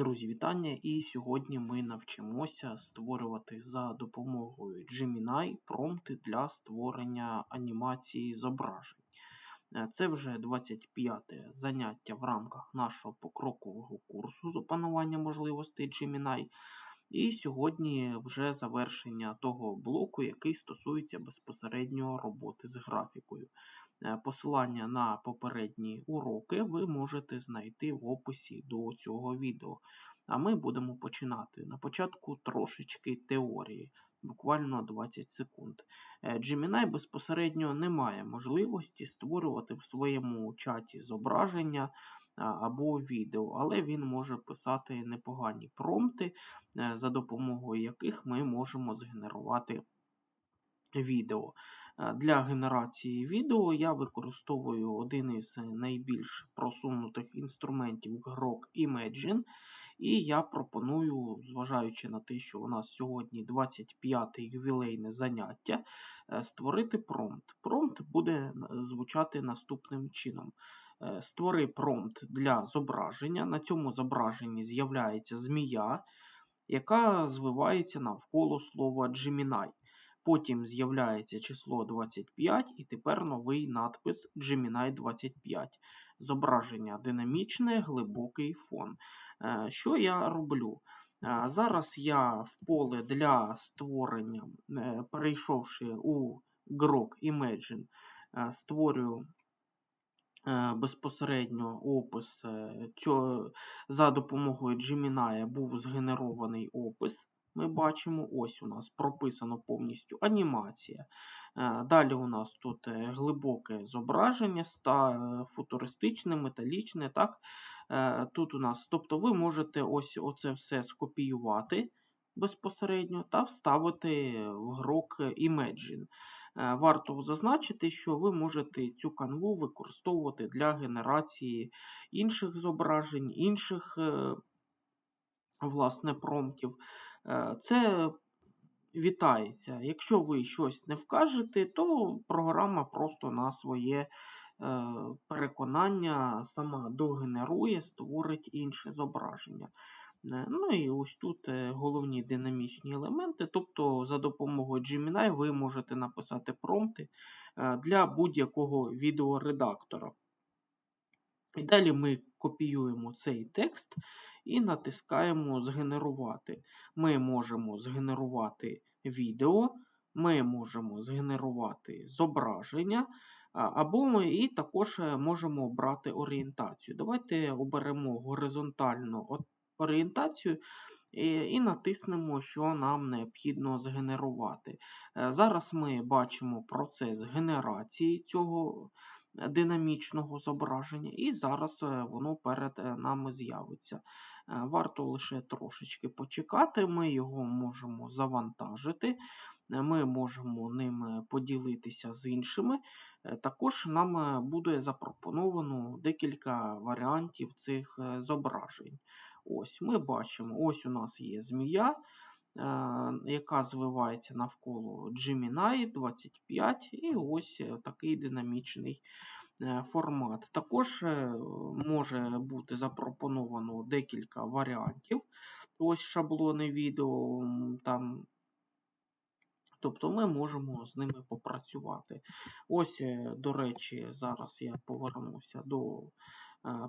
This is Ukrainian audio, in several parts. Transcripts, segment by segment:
Друзі, вітання! І сьогодні ми навчимося створювати за допомогою Gemini промпти для створення анімації зображень. Е, Це вже 25-те заняття в рамках нашого покрокового курсу з опанування можливостей Gemini. І сьогодні вже завершення того блоку, який стосується безпосередньо роботи з графікою. Е, Посилання на попередні уроки ви можете знайти в описі до цього відео. А ми будемо починати. На початку трошечки теорії, буквально 20 секунд. Е, Gemini безпосередньо не має можливості створювати в своєму чаті зображення або відео, але він може писати непогані промпти, е, за допомогою яких ми можемо згенерувати відео. Е, Для генерації відео я використовую один із найбільш просунутих інструментів Grok Imagine. І я пропоную, зважаючи на те, що у нас сьогодні 25-те ювілейне заняття, е, створити промпт. Промпт буде звучати наступним чином. Е, створи промпт для зображення. На цьому зображенні з'являється змія, яка звивається навколо слова Gemini. Потім з'являється число 25 і тепер новий надпис Gemini 25. Зображення динамічне, глибокий фон. Е, що я роблю? Е, зараз я в поле для створення, перейшовши у Grok Imagine, створюю безпосередньо опис. За допомогою Gemini був згенерований опис. Ми бачимо, ось у нас прописано повністю анімація. Далі у нас тут глибоке зображення, футуристичне, металічне. так? Тут у нас, Тобто ви можете ось оце все скопіювати безпосередньо та вставити в Grok Imagine. Варто зазначити, що ви можете цю канву використовувати для генерації інших зображень, інших е, власне, промптів. Е, це вітається. Якщо ви щось не вкажете, то програма просто на своє е, переконання сама догенерує, створить інше зображення. Е, ну і ось тут головні динамічні елементи. Тобто, за допомогою Gemini ви можете написати промпти для будь-якого відеоредактора. І далі ми копіюємо цей текст і натискаємо Згенерувати. Ми можемо згенерувати відео, ми можемо згенерувати зображення, або ми і також е, можемо обрати орієнтацію. Давайте оберемо горизонтальну орієнтацію. І натиснемо, що нам необхідно згенерувати. Е, зараз ми бачимо процес генерації цього динамічного зображення, і зараз е, воно перед нами з'явиться. Е, варто лише трошечки почекати, ми його можемо завантажити, е, ми можемо ним поділитися з іншими. Е, також нам буде запропоновано декілька варіантів цих зображень. Ось Ми бачимо, ось у нас є змія, яка звивається навколо Gemini 25, і ось такий динамічний Е, формат. Також е, може бути запропоновано декілька варіантів. Ось шаблони відео. там Тобто ми можемо з ними попрацювати. Ось, е, до речі, зараз я повернуся до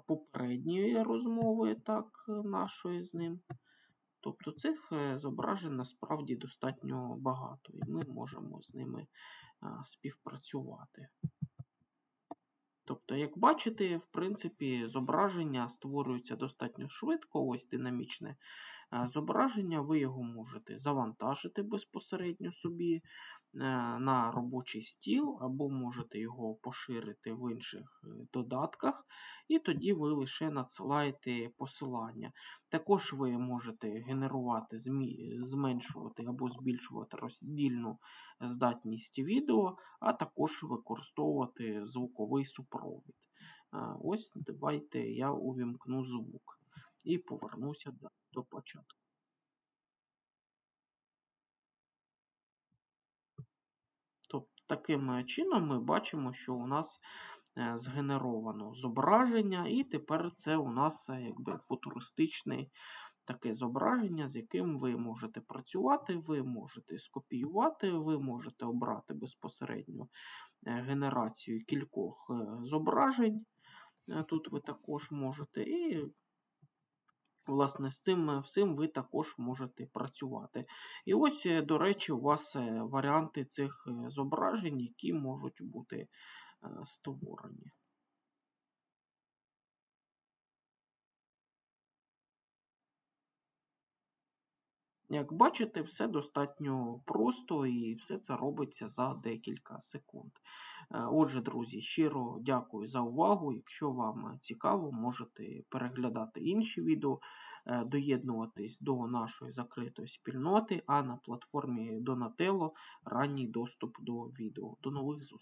попередньої розмови так, нашої з ним. Тобто цих зображень насправді достатньо багато, і ми можемо з ними співпрацювати. Тобто, як бачите, в принципі, зображення створюються достатньо швидко, ось динамічне зображення, ви його можете завантажити безпосередньо собі е, на робочий стіл, або можете його поширити в інших е, додатках, і тоді ви лише надсилаєте посилання. Також ви можете генерувати, зменшувати або збільшувати роздільну здатність відео, а також використовувати звуковий супровід. Ось давайте я увімкну звук і повернуся до початку. Тобто, таким чином ми бачимо, що у нас е, згенеровано зображення, і тепер це у нас е, якби футуристичне таке зображення, з яким ви можете працювати, ви можете скопіювати, ви можете обрати безпосередньо е, генерацію кількох зображень. Тут ви також можете. І Власне, з цим всім ви також можете працювати. І ось, е, до речі, у вас е, варіанти цих е, зображень, які можуть бути створені. Як бачите, все достатньо просто і все це робиться за декілька секунд. Е, Отже, друзі, щиро дякую за увагу. Якщо вам цікаво, можете переглядати інші відео, е, доєднуватись до нашої закритої спільноти, а на платформі Donatello ранній доступ до відео. До нових зустрічей!